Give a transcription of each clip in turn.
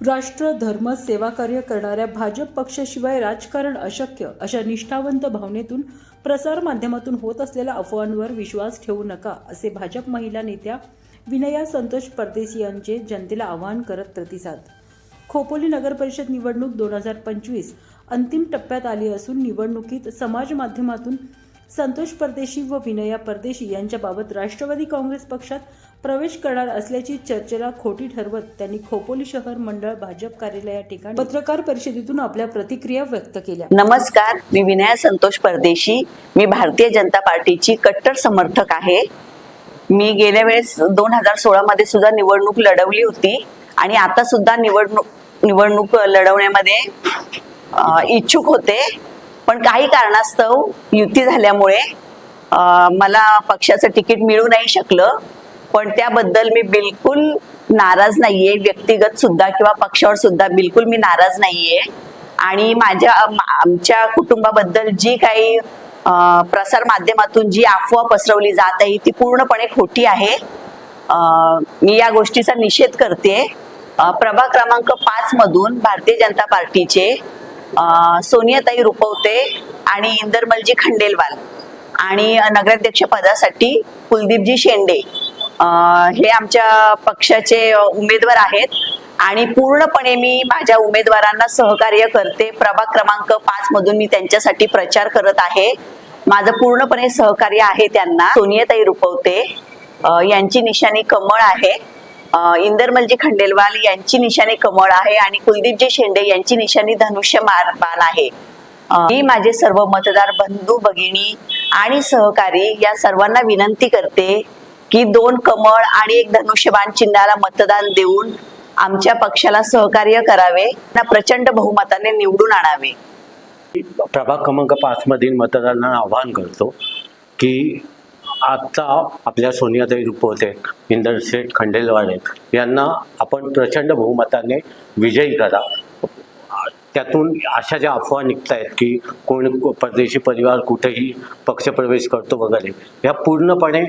राष्ट्र धर्म सेवा कार्य करणाऱ्या भाजप पक्षाशिवाय राजकारण अशक्य अशा निष्ठावंत भावनेतून प्रसार माध्यमातून होत असलेल्या अफवांवर विश्वास ठेवू नका असे भाजप महिला नेत्या विनया संतोष परदेशी यांचे जनतेला आवाहन करत प्रतिसाद. खोपोली नगर परिषद निवडणूक दोन हजार पंचवीस अंतिम टप्प्यात आली असून निवडणुकीत समाज माध्यमातून संतोष परदेशी व विनया परदेशी यांच्याबाबत राष्ट्रवादी काँग्रेस पक्षात प्रवेश करणार असल्याची चर्चेला खोटी ठरवत त्यांनी खोपोली शहर मंडळ भाजप कार्यालय या ठिकाणी पत्रकार परिषदेतून आपल्या प्रतिक्रिया व्यक्त केल्या. नमस्कार मी विनया संतोष परदेशी. मी भारतीय जनता पार्टीची कट्टर समर्थक आहे. मी गेल्या वेळेस दोन हजार सोळा मध्ये सुद्धा निवडणूक लढवली होती आणि आता सुद्धा निवडणूक निवडणूक लढवण्यामध्ये इच्छुक होते. पण काही कारणास्तव युती झाल्यामुळे मला पक्षाचं तिकीट मिळू नाही शकलं. पण त्याबद्दल मी बिलकुल नाराज नाहीये. व्यक्तिगत सुद्धा किंवा पक्षावर सुद्धा बिलकुल मी नाराज नाहीये. आणि माझ्या आमच्या कुटुंबाबद्दल जी काही प्रसार माध्यमातून जी अफवा पसरवली जात आहे ती पूर्णपणे खोटी आहे. मी या गोष्टीचा निषेध करते. अ, प्रभाग क्रमांक पाच मधून भारतीय जनता पार्टीचे सोनियाताई रुपवते आणि इंदरमलजी खंडेलवाल आणि नगराध्यक्ष पदासाठी कुलदीपजी शेंडे. हे आमच्या पक्षाचे उमेदवार आहेत. आणि पूर्णपणे मी माझ्या उमेदवारांना सहकार्य करते. प्रभाग क्रमांक पाच मधून मी त्यांच्यासाठी प्रचार करत आहे. माझं पूर्णपणे सहकार्य आहे त्यांना. सोनियाताई रुपवते. यांची निशाणी कमळ आहे. इंदरमलजी खंडेलवाल यांची निशाणी कमळ आहे आणि कुलदीपजी शेंडे यांची निशाणी धनुष्य मार बाण आहे. मी माझे सर्व मतदार बंधू भगिनी आणि सहकारी या सर्वांना विनंती करते की दोन कमळ आणि एक धनुष्यबाण चिन्हाला मतदान देऊन आमच्या पक्षाला सहकार्य करावे प्रचंड बहुमताने निवडून आणावे. प्रभाग क्रमांक पाच मधील मतदारांना आवाहन करतो की आता आपल्या सोनियाताई रुपवते इंदरशेठ खंडेलवाडे यांना आपण प्रचंड बहुमताने विजयी करा. त्यातून अशा ज्या अफवा आहेत की कोण परदेशी परिवार कुठेही पक्षप्रवेश करतो वगैरे ह्या पूर्णपणे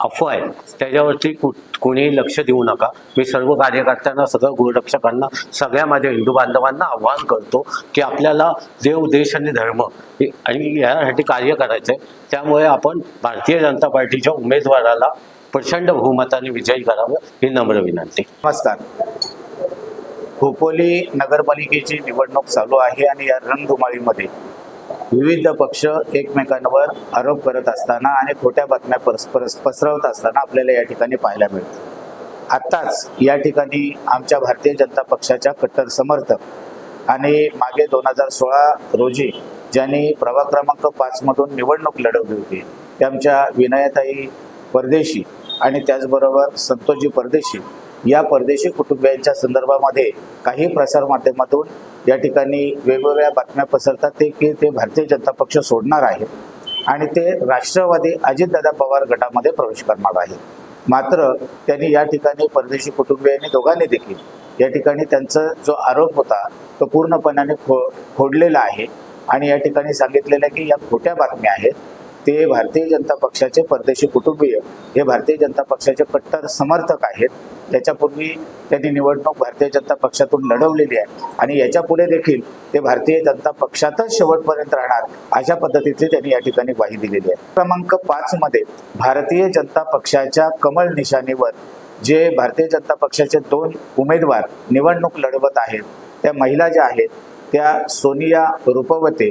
अफवा आहे. त्याच्यावरती कु कोणीही लक्ष देऊ नका. मी सर्व कार्यकर्त्यांना सगळं गोरक्षकांना सगळ्या माझ्या हिंदू बांधवांना आव्हान करतो की आपल्याला देव देश आणि धर्म हे- आणि यासाठी कार्य करायचं आहे त्यामुळे आपण भारतीय जनता पार्टीच्या उमेदवाराला प्रचंड बहुमताने विजयी करावं ही नम्र विनंती. नमस्कार. खोपोली नगरपालिकेची निवडणूक चालू आहे आणि या रणधुमाळीमध्ये विविध पक्ष एकमेकांवर आरोप करत असताना आणि खोट्या बातम्या परस्पर पसरवत असताना आपल्याला या ठिकाणी पाहायला मिळतं. आत्ताच या ठिकाणी आमच्या भारतीय जनता पक्षाच्या कट्टर समर्थक आणि मागे दोन हजार सोळा रोजी ज्यांनी प्रभाग क्रमांक पाचमधून निवडणूक लढवली होती त्या आमच्या विनयताई परदेशी आणि त्याचबरोबर संतोषजी परदेशी या परदेशी कुटुंबियांच्या संदर्भामध्ये काही प्रसारमाध्यमातून या ठिकाणी वेगवेगळ्या बातम्या पसरतात. ते की ते भारतीय जनता पक्ष सोडणार आहेत आणि ते राष्ट्रवादी अजितदादा पवार गटामध्ये प्रवेश करणार आहेत मात्र त्यांनी या ठिकाणी परदेशी कुटुंबियांनी दोघांनी देखील या ठिकाणी त्यांचा जो आरोप होता तो पूर्णपणाने खो फोडलेला आहे. आणि या ठिकाणी सांगितलेलं आहे की या खोट्या बातम्या आहेत. ते भारतीय जनता पक्षाचे परदेशी कुटुंबीय हे भारतीय जनता पक्षाचे कट्टर समर्थक आहेत. त्याच्यापूर्वी त्यांनी निवडणूक भारतीय जनता पक्षातून लढवलेली आहे. आणि याच्यापुढे देखील ते भारतीय जनता पक्षातच शेवटपर्यंत राहणार अशा पद्धतीतली त्यांनी या ठिकाणी ग्वाही दिलेली आहे. क्रमांक पाच मध्ये भारतीय जनता पक्षाच्या कमळ निशाणीवर जे भारतीय जनता पक्षाचे दोन उमेदवार निवडणूक लढवत आहेत त्या महिला ज्या आहेत त्या सोनिया रुपवते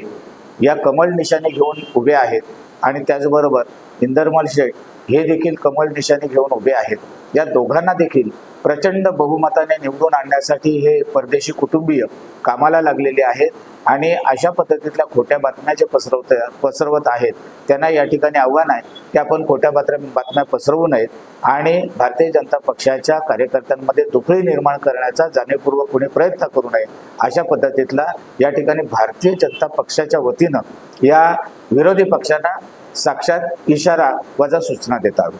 या कमळ निशाने घेऊन उभे आहेत. आणि त्याचबरोबर इंदरमल शेठ हे देखील कमल दिशाने घेऊन उभे आहेत. या दोघांना देखील प्रचंड बहुमताने निवडून आणण्यासाठी हे परदेशी कुटुंबीय कामाला लागलेले आहेत आणि अशा पद्धतीतल्या खोट्या बातम्या जे पसरवत पसरवत आहेत त्यांना या ठिकाणी आव्हान आहे की आपण खोट्या बातम्या बातम्या पसरवू नयेत आणि भारतीय जनता पक्षाच्या कार्यकर्त्यांमध्ये दुफळी निर्माण करण्याचा जाणीवपूर्वक कोणी प्रयत्न करू नये अशा पद्धतीतला या ठिकाणी भारतीय जनता पक्षाच्या वतीनं या विरोधी पक्षांना साक्षात इशारा वजा सूचना देतात.